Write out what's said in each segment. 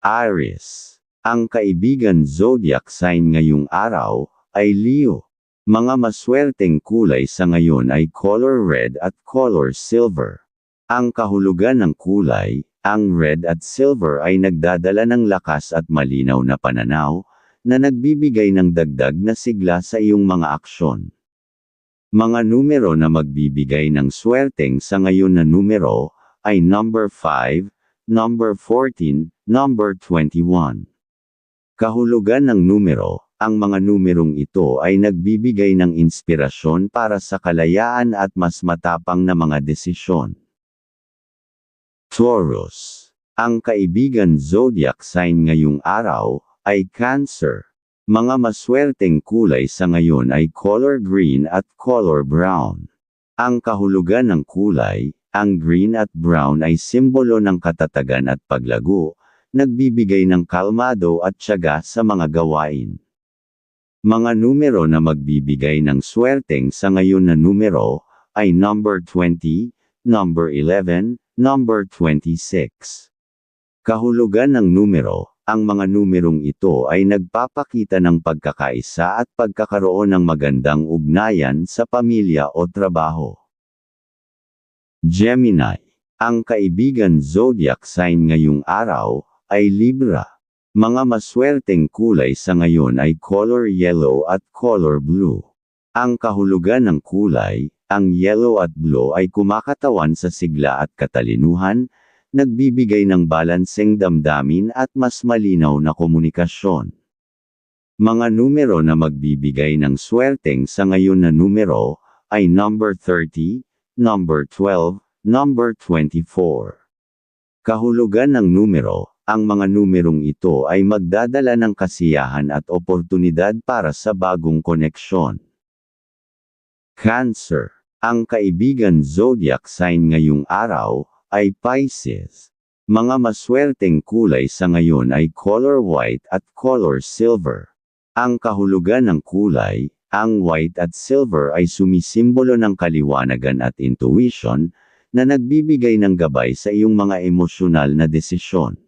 Aries. Ang kaibigan zodiac sign ngayong araw ay Leo. Mga maswerteng kulay sa ngayon ay color red at color silver. Ang kahulugan ng kulay, ang red at silver ay nagdadala ng lakas at malinaw na pananaw, na nagbibigay ng dagdag na sigla sa iyong mga aksyon. Mga numero na magbibigay ng swerteng sa ngayon na numero ay number 5, number 14, number 21. Kahulugan ng numero, ang mga numerong ito ay nagbibigay ng inspirasyon para sa kalayaan at mas matapang na mga desisyon. Taurus. Ang kaibigan zodiac sign ngayong araw ay Cancer. Mga maswerteng kulay sa ngayon ay color green at color brown. Ang kahulugan ng kulay, ang green at brown ay simbolo ng katatagan at paglago, nagbibigay ng kalmado at tiyaga sa mga gawain. Mga numero na magbibigay ng swerteng sa ngayon na numero ay number 20, number 11, number 26. Kahulugan ng numero, ang mga numerong ito ay nagpapakita ng pagkakaisa at pagkakaroon ng magandang ugnayan sa pamilya o trabaho. Gemini. Ang kaibigan zodiac sign ngayong araw ay Libra. Mga maswerteng kulay sa ngayon ay color yellow at color blue. Ang kahulugan ng kulay, ang yellow at blue ay kumakatawan sa sigla at katalinuhan, nagbibigay ng balanseng damdamin at mas malinaw na komunikasyon. Mga numero na magbibigay ng swerteng sa ngayon na numero ay number 30, number 12, number 24. Kahulugan ng numero, ang mga numerong ito ay magdadala ng kasiyahan at oportunidad para sa bagong koneksyon. Cancer. Ang kaibigan zodiac sign ngayong araw ay Pisces. Mga maswerteng kulay sa ngayon ay color white at color silver. Ang kahulugan ng kulay, ang white at silver ay sumisimbolo ng kaliwanagan at intuition, na nagbibigay ng gabay sa iyong mga emosyonal na desisyon.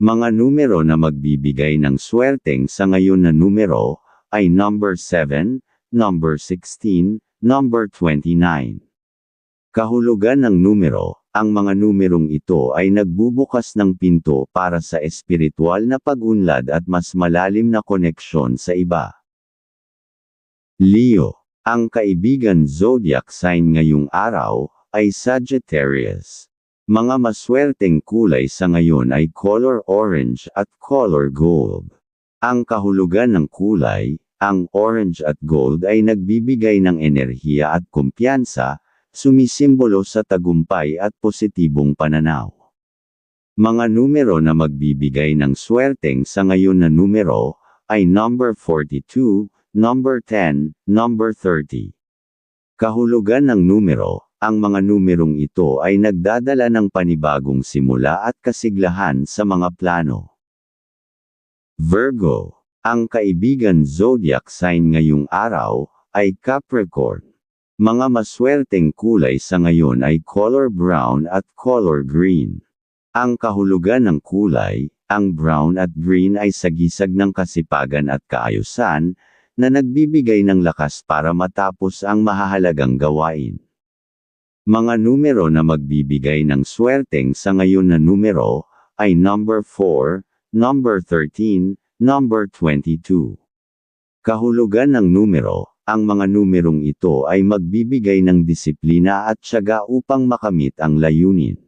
Mga numero na magbibigay ng swerteng sa ngayon na numero ay number 7, number 16, number 29. Kahulugan ng numero, ang mga numerong ito ay nagbubukas ng pinto para sa espiritual na pag-unlad at mas malalim na koneksyon sa iba. Leo, ang kaibigan zodiac sign ngayong araw, ay Sagittarius. Mga maswerteng kulay sa ngayon ay color orange at color gold. Ang kahulugan ng kulay, ang orange at gold ay nagbibigay ng enerhiya at kumpiyansa, sumisimbolo sa tagumpay at positibong pananaw. Mga numero na magbibigay ng swerteng sa ngayon na numero ay number 42, number 10, number 30. Kahulugan ng numero, ang mga numerong ito ay nagdadala ng panibagong simula at kasiglahan sa mga plano. Virgo, ang kaibigan zodiac sign ngayong araw ay Capricorn. Mga maswerteng kulay sa ngayon ay color brown at color green. Ang kahulugan ng kulay, ang brown at green ay sagisag ng kasipagan at kaayusan, na nagbibigay ng lakas para matapos ang mahahalagang gawain. Mga numero na magbibigay ng swerteng sa ngayon na numero, ay number 4, number 13, number 22. Kahulugan ng numero, ang mga numerong ito ay magbibigay ng disiplina at tiyaga upang makamit ang layunin.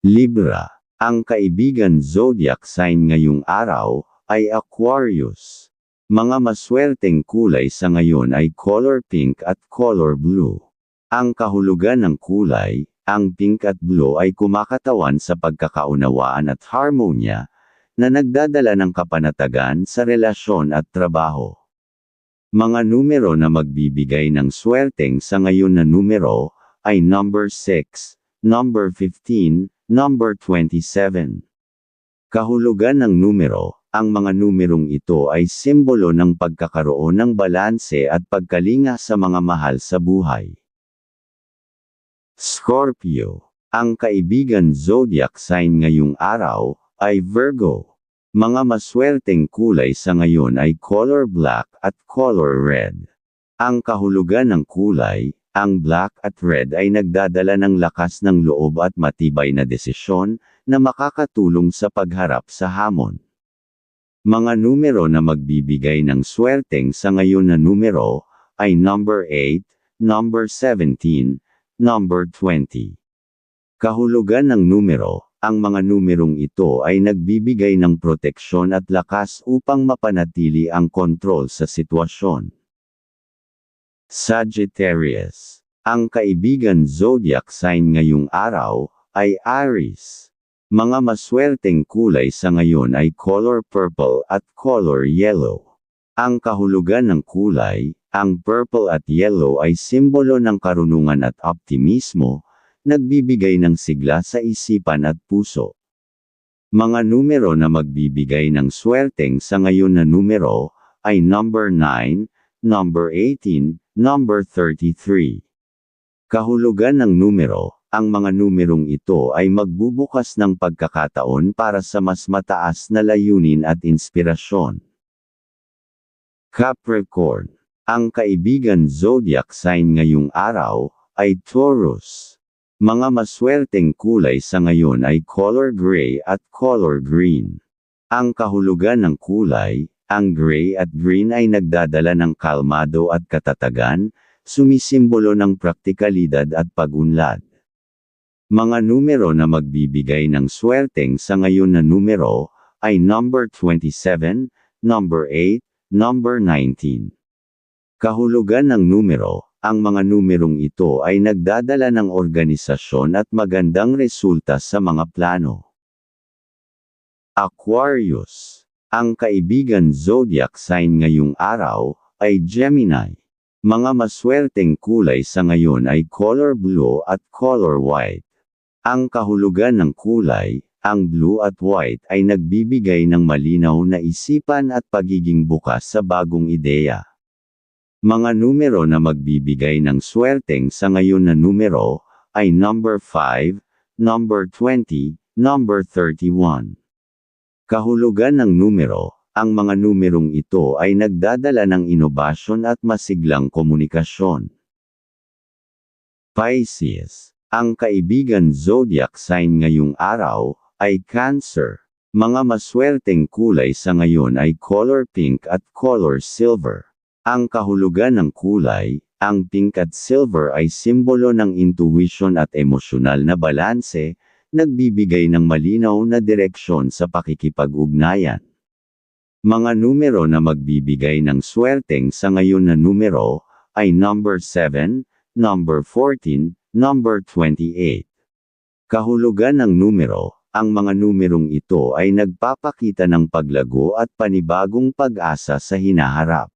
Libra. Ang kaibigan zodiac sign ngayong araw ay Aquarius. Mga maswerteng kulay sa ngayon ay color pink at color blue. Ang kahulugan ng kulay, ang pink at blue ay kumakatawan sa pagkakaunawaan at harmonya, na nagdadala ng kapanatagan sa relasyon at trabaho. Mga numero na magbibigay ng swerteng sa ngayon na numero, ay number 6, number 15, number 27. Kahulugan ng numero, ang mga numerong ito ay simbolo ng pagkakaroon ng balanse at pagkalinga sa mga mahal sa buhay. Scorpio, ang kaibigan zodiac sign ngayong araw, ay Virgo. Mga maswerteng kulay sa ngayon ay color black at color red. Ang kahulugan ng kulay, ang black at red ay nagdadala ng lakas ng loob at matibay na desisyon na makakatulong sa pagharap sa hamon. Mga numero na magbibigay ng swerteng sa ngayon na numero ay number 8, number 17, number 20. Kahulugan ng numero, ang mga numerong ito ay nagbibigay ng proteksyon at lakas upang mapanatili ang kontrol sa sitwasyon. Sagittarius. Ang kaibigan zodiac sign ngayong araw ay Aries. Mga maswerteng kulay sa ngayon ay color purple at color yellow. Ang kahulugan ng kulay, ang purple at yellow ay simbolo ng karunungan at optimismo, nagbibigay ng sigla sa isipan at puso. Mga numero na magbibigay ng swerteng sa ngayon na numero ay number 9, number 18, number 33. Kahulugan ng numero, ang mga numerong ito ay magbubukas ng pagkakataon para sa mas mataas na layunin at inspirasyon. Capricorn. Ang kaibigan zodiac sign ngayong araw ay Taurus. Mga maswerteng kulay sa ngayon ay color gray at color green. Ang kahulugan ng kulay, ang gray at green ay nagdadala ng kalmado at katatagan, sumisimbolo ng praktikalidad at pagunlad. Mga numero na magbibigay ng swerteng sa ngayon na numero ay number 27, number 8, number 19. Kahulugan ng numero, ang mga numerong ito ay nagdadala ng organisasyon at magandang resulta sa mga plano. Aquarius. Ang kaibigan zodiac sign ngayong araw ay Gemini. Mga maswerteng kulay sa ngayon ay color blue at color white. Ang kahulugan ng kulay, ang blue at white ay nagbibigay ng malinaw na isipan at pagiging bukas sa bagong ideya. Mga numero na magbibigay ng swerteng sa ngayon na numero ay number 5, number 20, number 31. Kahulugan ng numero, ang mga numerong ito ay nagdadala ng inobasyon at masiglang komunikasyon. Pisces. Ang kaibigan zodiac sign ngayong araw ay Cancer. Mga maswerteng kulay sa ngayon ay color pink at color silver. Ang kahulugan ng kulay, ang pink at silver ay simbolo ng intuition at emosyonal na balanse, nagbibigay ng malinaw na direksyon sa pakikipag-ugnayan. Mga numero na magbibigay ng swerteng sa ngayon na numero ay number 7, number 14, number 28. Kahulugan ng numero, ang mga numerong ito ay nagpapakita ng paglago at panibagong pag-asa sa hinaharap.